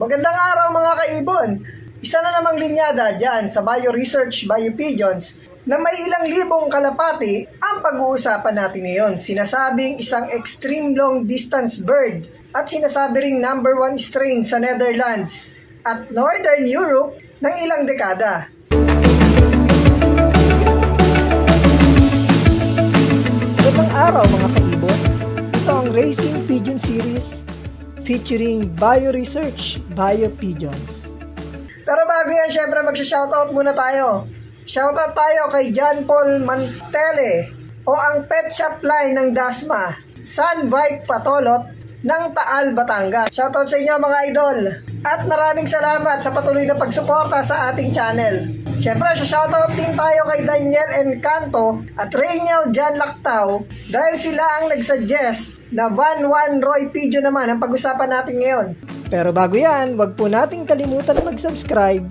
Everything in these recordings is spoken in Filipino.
Magandang araw mga kaibon! Isa na namang linyada dyan sa Bio Research Bio Pigeons na may ilang libong kalapati ang pag-uusapan natin ngayon. Sinasabing isang extreme long distance bird at sinasabi ring number one strain sa Netherlands at Northern Europe ng ilang dekada. Magandang araw mga kaibon. Ito ang Racing Pigeon Series featuring Bio Research Bio Pigeons. Pero bago yan, syempre magsha-shoutout muna tayo. Shoutout tayo kay John Paul Mantele o ang pet shop line ng Dasma, San Vike Patolot ng Taal, Batangas. Shoutout sa inyo mga idol. At maraming salamat sa patuloy na pagsuporta sa ating channel. Siyempre, shoutout din tayo kay Daniel Encanto at Rainiel Jan Lactao dahil sila ang nagsuggest na Van Juan Roy Pigeon naman ang pag-usapan natin ngayon. Pero bago yan, wag po nating kalimutan na mag-subscribe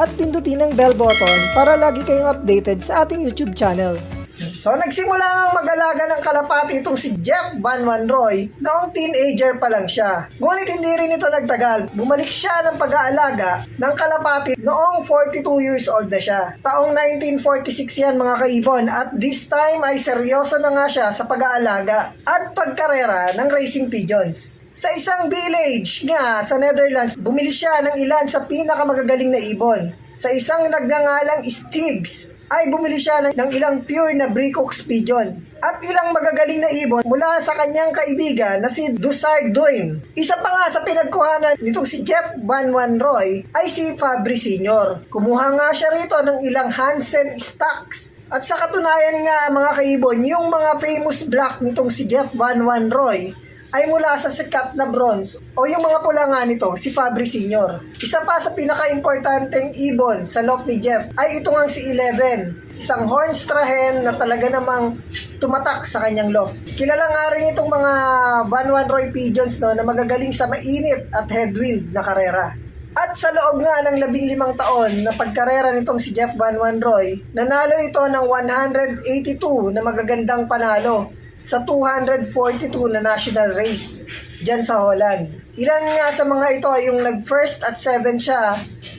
at pindutin ang bell button para lagi kayong updated sa ating YouTube channel. So nagsimula ang mag-alaga ng kalapati itong si Jeff Van Wanroy noong teenager pa lang siya. Ngunit hindi rin ito nagtagal. Bumalik siya ng pag-aalaga ng kalapati noong 42 years old na siya. Taong 1946 yan mga kaibon at this time ay seryoso na nga siya sa pag-aalaga at pagkarera ng racing pigeons. Sa isang village nga sa Netherlands, bumili siya ng ilan sa pinakamagagaling na ibon. Sa isang nagngangalang Stigs, ay bumili siya ng, ng ilang pure na Brickox pigeon at ilang magagaling na ibon mula sa kanyang kaibigan na si Dussard Duin. Isa pa nga sa pinagkuhanan nitong si Jeff Van Wanroy ay si Fabry Sr. Kumuha nga siya rito ng ilang Hansen stocks at sa katunayan nga mga kaibon, yung mga famous black nitong si Jeff Van Wanroy ay mula sa sikat na bronze o yung mga pula nga nito, si Fabry Sr. Isa pa sa pinaka-importanteng ibon sa loft ni Jeff ay ito nga si Eleven, isang hornstrahen na talaga namang tumatak sa kanyang loft. Kilala nga rin itong mga Van Wan Roy Pigeons no, na magagaling sa mainit at headwind na karera. At sa loob nga ng labing limang taon na pagkarera nitong si Jeff Van Wanroy, nanalo ito ng 182 na magagandang panalo sa 242 na national race dyan sa Holland. Ilan nga sa mga ito ay yung nag-first at 7 siya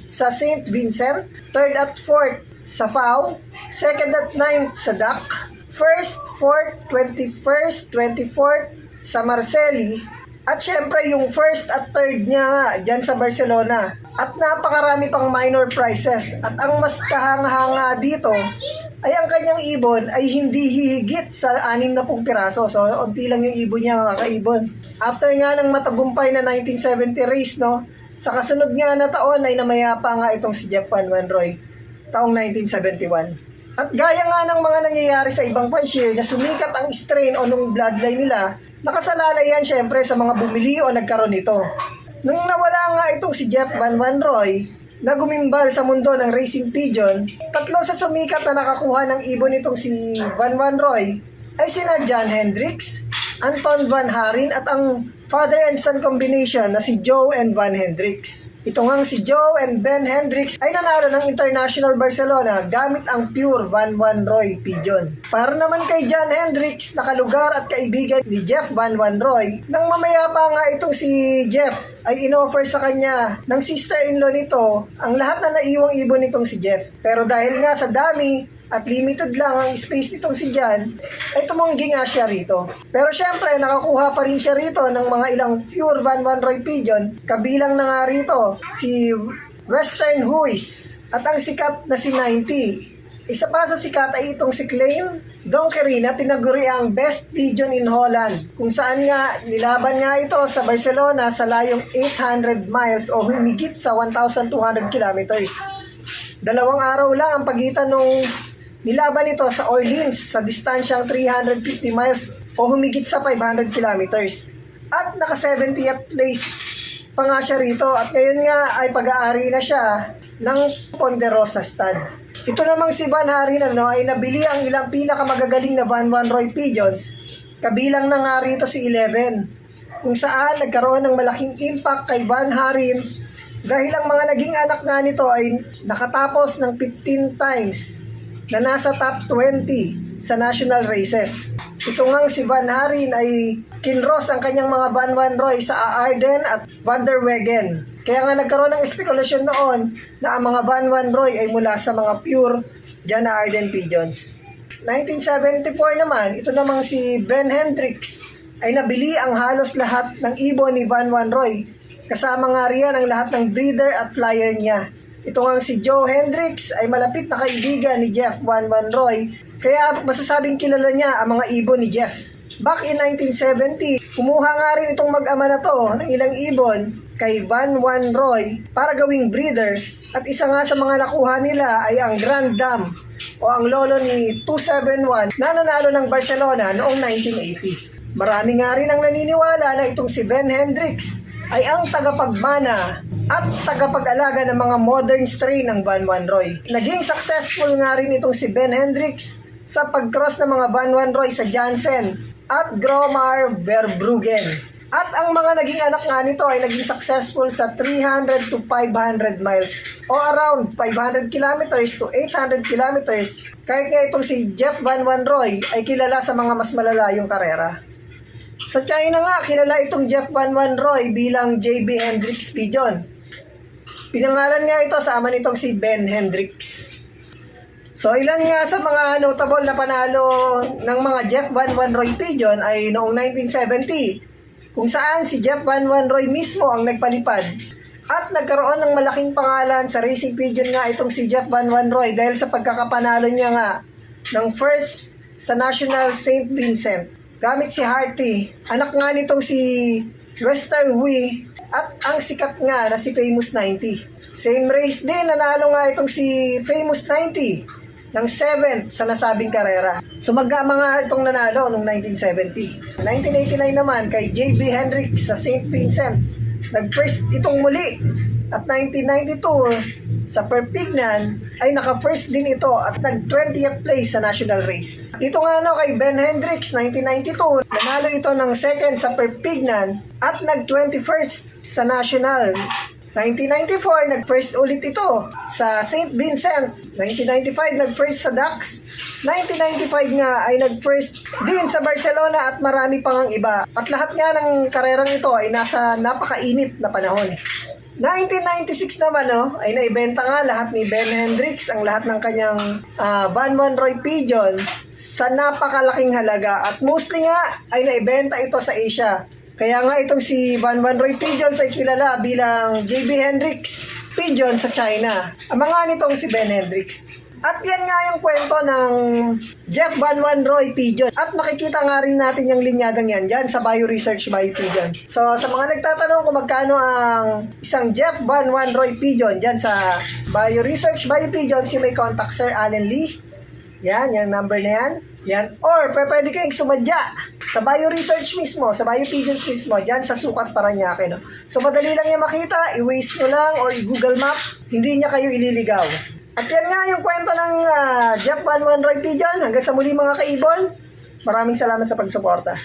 sa St. Vincent, third at fourth sa FAO, second at ninth sa DAC, first, fourth, 21st, 24th sa Marcelli, at syempre yung first at third niya nga dyan sa Barcelona. At napakarami pang minor prizes. At ang mas kahanga-hanga dito ay ang kanyang ibon ay hindi hihigit sa anim na pong piraso. So, unti lang yung ibon niya mga kaibon. After nga ng matagumpay na 1970 race, no, sa kasunod nga na taon ay namayapa nga itong si Jeff Van Wanroy, taong 1971. At gaya nga ng mga nangyayari sa ibang pansier na sumikat ang strain o nung bloodline nila, nakasalalay yan syempre sa mga bumili o nagkaroon nito. Nung nawala nga itong si Jeff Van Wanroy, na gumimbal sa mundo ng racing pigeon, tatlo sa sumikat na nakakuha ng ibon itong si Van Wanroy ay sina John Hendricks, Anton Van Harin at ang father and son combination na si Joe and Van Hendricks. Ito ngang si Joe and Ben Hendricks ay nanalo ng International Barcelona gamit ang pure Van Wanroy pigeon. Para naman kay John Hendricks, nakalugar at kaibigan ni Jeff Van Wanroy, nang mamaya pa nga itong si Jeff ay inoffer sa kanya ng sister-in-law nito ang lahat na naiwang ibon nitong si Jeff. Pero dahil nga sa dami at limited lang ang space nitong si Jan, ay tumanggi nga siya rito. Pero syempre, nakakuha pa rin siya rito ng mga ilang pure Van Van Roy Pigeon, kabilang na nga rito si Western Huis at ang sikat na si 90. Isa pa sa sikat ay itong si Klein Donkery na tinaguri ang best pigeon in Holland kung saan nga nilaban nga ito sa Barcelona sa layong 800 miles o humigit sa 1,200 kilometers. Dalawang araw lang ang pagitan nung nilaban ito sa Orleans sa distansyang 350 miles o humigit sa 500 kilometers. At naka 70th place pa nga siya rito at ngayon nga ay pag-aari na siya ng Ponderosa Stud. Ito namang si Van Harin ano, ay nabili ang ilang pinakamagagaling na Van Van Roy Pigeons kabilang na nga rito si Eleven kung saan nagkaroon ng malaking impact kay Van Harin dahil ang mga naging anak nga nito ay nakatapos ng 15 times na nasa top 20 sa national races. Ito ngang si Van Harin ay kinross ang kanyang mga Van Van Roy sa Arden at Van der Wegen. Kaya nga nagkaroon ng espekulasyon noon na ang mga Van Wan Roy ay mula sa mga pure Jana Arden Pigeons. 1974 naman, ito namang si Ben Hendricks ay nabili ang halos lahat ng ibon ni Van Wan Roy. Kasama nga riyan ang lahat ng breeder at flyer niya. Ito nga si Joe Hendricks ay malapit na kaibigan ni Jeff Van Wan Roy kaya masasabing kilala niya ang mga ibon ni Jeff. Back in 1970, kumuha nga rin itong mag-ama na to ng ilang ibon kay Van Wan Roy para gawing breeder at isa nga sa mga nakuha nila ay ang Grand Dam o ang lolo ni 271 na nanalo ng Barcelona noong 1980. Marami nga rin ang naniniwala na itong si Ben Hendricks ay ang tagapagmana at tagapag-alaga ng mga modern strain ng Van Wan Roy. Naging successful nga rin itong si Ben Hendricks sa pag-cross ng mga Van Wan Roy sa Jansen at Gromar Verbruggen. At ang mga naging anak nga nito ay naging successful sa 300 to 500 miles o around 500 kilometers to 800 kilometers. Kahit nga itong si Jeff Van Wan Roy ay kilala sa mga mas malalayong karera. Sa China nga, kilala itong Jeff Van Wan Roy bilang JB Hendricks Pigeon. Pinangalan nga ito sa ama nitong si Ben Hendricks. So ilan nga sa mga notable na panalo ng mga Jeff Van Wan Roy Pigeon ay noong 1970 kung saan si Jeff Van Wan Roy mismo ang nagpalipad at nagkaroon ng malaking pangalan sa racing pigeon nga itong si Jeff Van Wan Roy dahil sa pagkakapanalo niya nga ng first sa National St. Vincent gamit si Harty. Anak nga nitong si Western Hui at ang sikat nga na si Famous 90. Same race din, nanalo nga itong si Famous 90 ng 7th sa nasabing karera. Sumagama nga itong nanalo noong 1970. 1989 naman kay JB Hendricks sa St. Vincent. Nag-first itong muli. At 1992 sa Perpignan ay naka-first din ito at nag-20th place sa national race. Dito nga no kay Ben Hendricks 1992, nanalo ito ng second sa Perpignan at nag-21st sa national 1994, nag-first ulit ito sa St. Vincent. 1995, nag-first sa Dax. 1995 nga ay nag-first din sa Barcelona at marami pang ang iba. At lahat nga ng karerang ito ay nasa napakainit na panahon. 1996 naman no, ay naibenta nga lahat ni Ben Hendricks ang lahat ng kanyang ah, Van Monroy Pigeon sa napakalaking halaga at mostly nga ay naibenta ito sa Asia. Kaya nga itong si Van Van Roy Pigeons ay kilala bilang JB Hendricks Pigeon sa China. Ang mga nitong si Ben Hendricks. At yan nga yung kwento ng Jeff Van Van Roy Pigeon. At makikita nga rin natin yung linyagang yan dyan sa Bio Research Bio Pigeon. So sa mga nagtatanong kung magkano ang isang Jeff Van Van Roy Pigeon dyan sa Bio Research Bio Pigeons, you may contact Sir Allen Lee. Yan, yung number na yan. Yan. Or, pwede kayong sumadya sa bio-research mismo, sa bio-pigeons mismo, dyan sa sukat para niya kayo. No? So, madali lang niya makita, i-waste nyo lang or i-google map, hindi niya kayo ililigaw. At yan nga yung kwento ng uh, Jeff Van Van Roy Pigeon. Hanggang sa muli mga kaibon, maraming salamat sa pagsuporta.